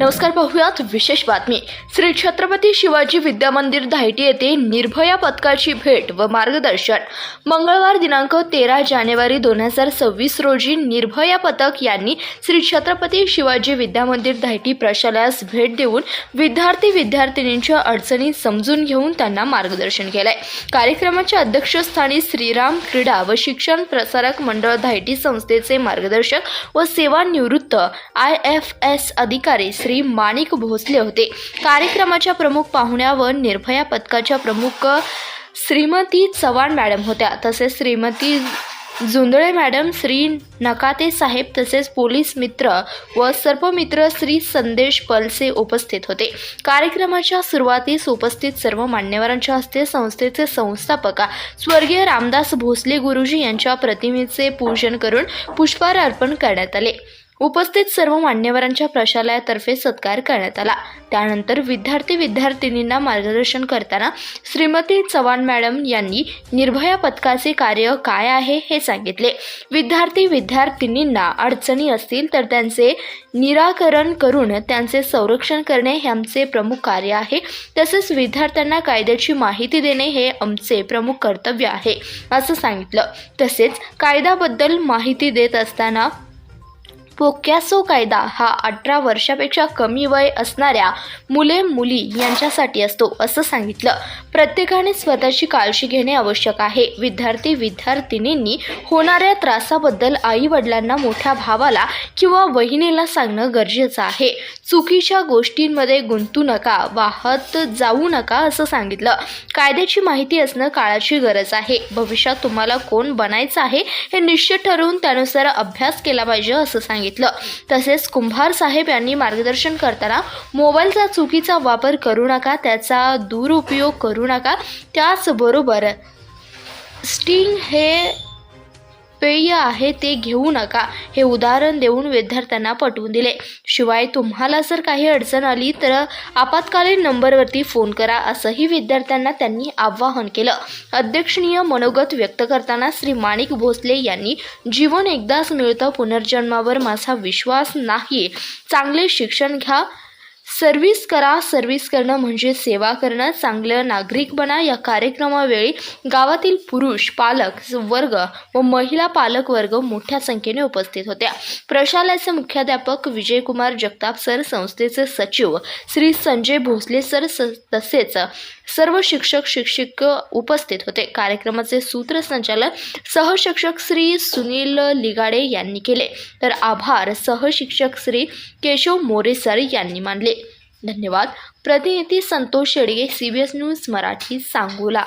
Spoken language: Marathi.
नमस्कार पाहूयात विशेष बातमी. श्री छत्रपती शिवाजी विद्या मंदिर धायटी येथे निर्भया पथकाची भेट व मार्गदर्शन. मंगळवार दिनांक तेरा जानेवारी दोन हजार सव्वीस रोजी निर्भया पथक यांनी श्री छत्रपती शिवाजी विद्या मंदिर धायटी प्रशालयास भेट देऊन विद्यार्थी विद्यार्थिनींच्या अडचणी समजून घेऊन त्यांना मार्गदर्शन केलंय. कार्यक्रमाच्या अध्यक्षस्थानी श्रीराम क्रीडा व शिक्षण प्रसारक मंडळ धायटी संस्थेचे मार्गदर्शक व सेवानिवृत्त आय एफ एस अधिकारी श्री माणिक भोसले होते. कार्यक्रमाच्या प्रमुख पाहुण्या व निर्भया पथकाच्या प्रमुख श्रीमती चव्हाण मॅडम होत्या. तसेच श्रीमती जुंदळे मॅडम श्री नकाते साहेब तसेच पोलीस मित्र व सर्पमित्र श्री संदेश पलसे उपस्थित होते. कार्यक्रमाच्या सुरुवातीस उपस्थित सर्व मान्यवरांच्या हस्ते संस्थेचे संस्थापक स्वर्गीय रामदास भोसले गुरुजी यांच्या प्रतिमेचे पूजन करून पुष्पहार अर्पण करण्यात आले. उपस्थित सर्व मान्यवरांच्या प्रशालयातर्फे सत्कार करण्यात आला. त्यानंतर विद्यार्थी विद्यार्थिनींना मार्गदर्शन करताना श्रीमती चव्हाण मॅडम यांनी निर्भया पथकाचे कार्य काय आहे हे सांगितले. विद्यार्थी विद्यार्थिनींना अडचणी असतील तर त्यांचे निराकरण करून त्यांचे संरक्षण करणे हे आमचे प्रमुख कार्य आहे. तसेच विद्यार्थ्यांना कायद्याची माहिती देणे हे आमचे प्रमुख कर्तव्य आहे असं सांगितलं. तसेच कायद्याबद्दल माहिती देत असताना पोक्यासो कायदा हा अठरा वर्षापेक्षा कमी वय असणाऱ्या मुले मुली यांच्यासाठी असतो असं सांगितलं. प्रत्येकाने स्वतःची काळजी घेणे आवश्यक आहे. विद्यार्थी विद्यार्थिनींनी होणाऱ्या त्रासाबद्दल आई वडिलांना मोठ्या भावाला किंवा वहिनीला सांगणं गरजेचं आहे. चुकीच्या गोष्टींमध्ये गुंतू नका वाहत जाऊ नका असं सांगितलं. कायद्याची माहिती असणं काळाची गरज आहे. भविष्यात तुम्हाला कोण बनायचं आहे हे निश्चित ठरवून त्यानुसार अभ्यास केला पाहिजे असं सांगितलं. तसेच कुंभार साहेब यांनी मार्गदर्शन करताना मोबाईलचा चुकीचा वापर करू नका त्याचा दुरुपयोग करू नका. त्याचबरोबर स्टिंग हे पेय आहे ते घेऊ नका. हे उदाहरण देऊन विद्यार्थ्यांना पटवून दिले. शिवाय तुम्हाला जर काही अडचण आली तर आपत्कालीन नंबरवरती फोन करा असंही विद्यार्थ्यांना त्यांनी आवाहन केलं. अध्यक्षनीय मनोगत व्यक्त करताना श्री माणिक भोसले यांनी जीवन एकदाच मिळतं पुनर्जन्मावर माझा विश्वास नाही चांगले शिक्षण घ्या सर्व्हिस करा सर्व्हिस करणं म्हणजे सेवा करणं चांगलं नागरिक बना. या कार्यक्रमावेळी गावातील पुरुष पालक वर्ग व महिला पालक वर्ग मोठ्या संख्येने उपस्थित होत्या. प्रशालेचे मुख्याध्यापक विजयकुमार जगताप सर संस्थेचे सचिव श्री संजय भोसले सर स- तसेच सर्व शिक्षक शिक्षक उपस्थित होते. कार्यक्रमाचे सूत्रसंचालन सहशिक्षक श्री सुनील लिगाडे यांनी केले. तर आभार सहशिक्षक श्री केशव मोरे सर यांनी मानले. धन्यवाद. प्रतिनिधी Santosh Shedge C B S news Marathi Sangola.